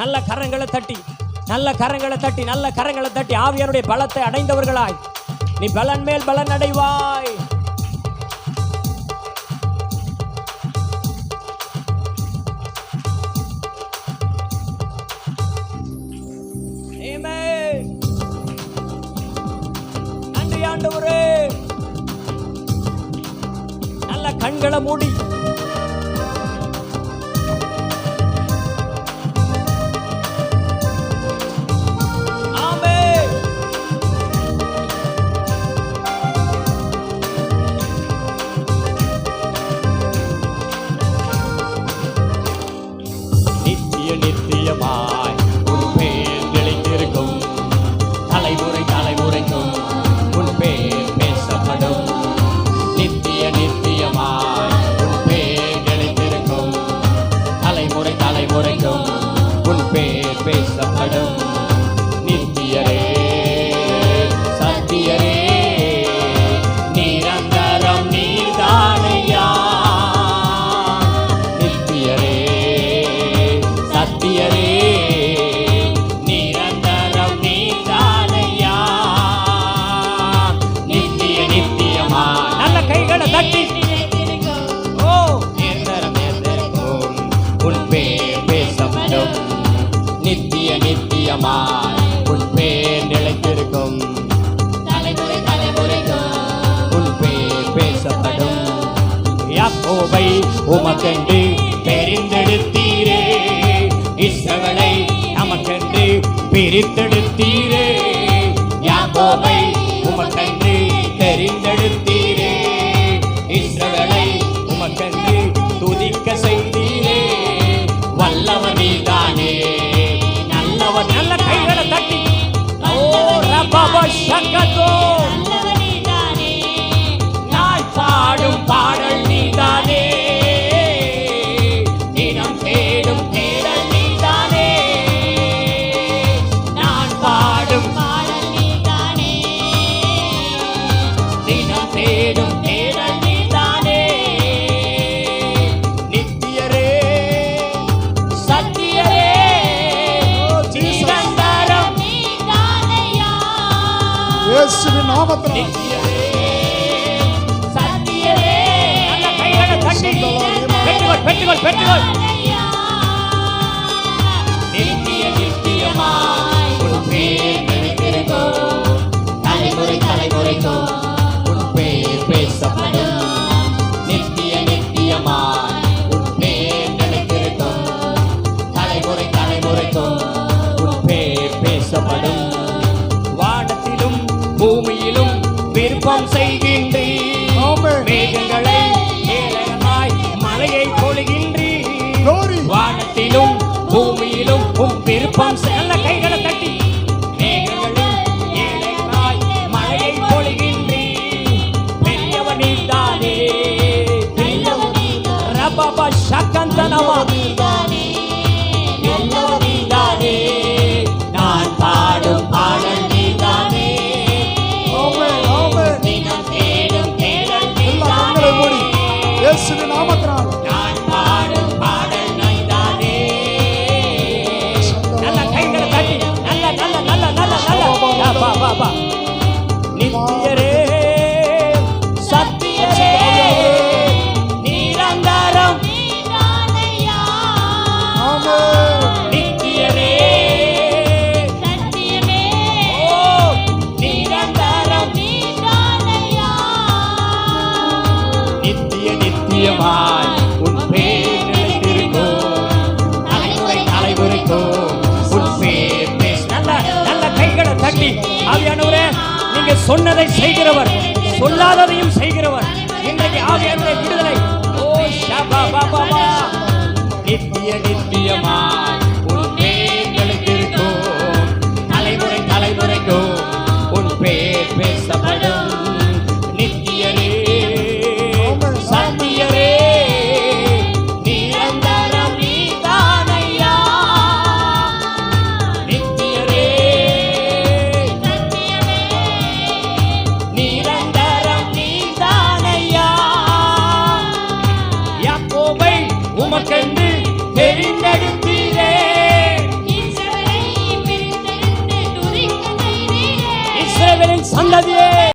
நல்ல கரங்களை தட்டி நல்ல கரங்களை தட்டி நல்ல கரங்களை தட்டி ஆவியனுடைய பலத்தை அடைந்தவர்களாய். நீ பலன் மேல் பலன் அடைவாய். ஆண்டவரே. நல்ல கண்களை மூடி வாய் முறைக்கும் உன் பேர் பேசப்படும். நித்தியரே. யகோவை உமக்கென்று தெரிந்தெடுத்தீரே இஸ்ரவேலை நமக்கென்று பிரித்தெடுத்தீர். இயேசுவின் நாமத்தில் பெற்றுக்கொள் பெற்றுக்கொள் நித்திய நித்தியமாய் உன் பேர் நினைத்திருக்கோ தலைமுறை தலைமுறைக்கோ. உன் பேர் பேசப்படும். நித்திய நித்தியமாய் உன் பேர் நினைத்திருக்கோ. தலைமுறை தலைமுறைக்கோ. உன் பேர் பேசப்படும். அடக்கம் செய்கின்றீர். மேகங்களை ஏளனமாய் மலையை பொழுகின்றீர். வானத்திலும் பூமியிலும் உம் விருப்பம் செல்ல యేసుని నామత్రాలు ஆவியானவரே நீங்க சொன்னதை செய்கிறவர் சொல்லாததையும் செய்கிறவர். இன்றைக்கு ஆவியானவரை விடுதலை. ஓ ஷபா பாபா நித்திய உமக்கென்று தெரிந்தெடுப்பீரே இஸ்ரவேலின் சந்ததியே.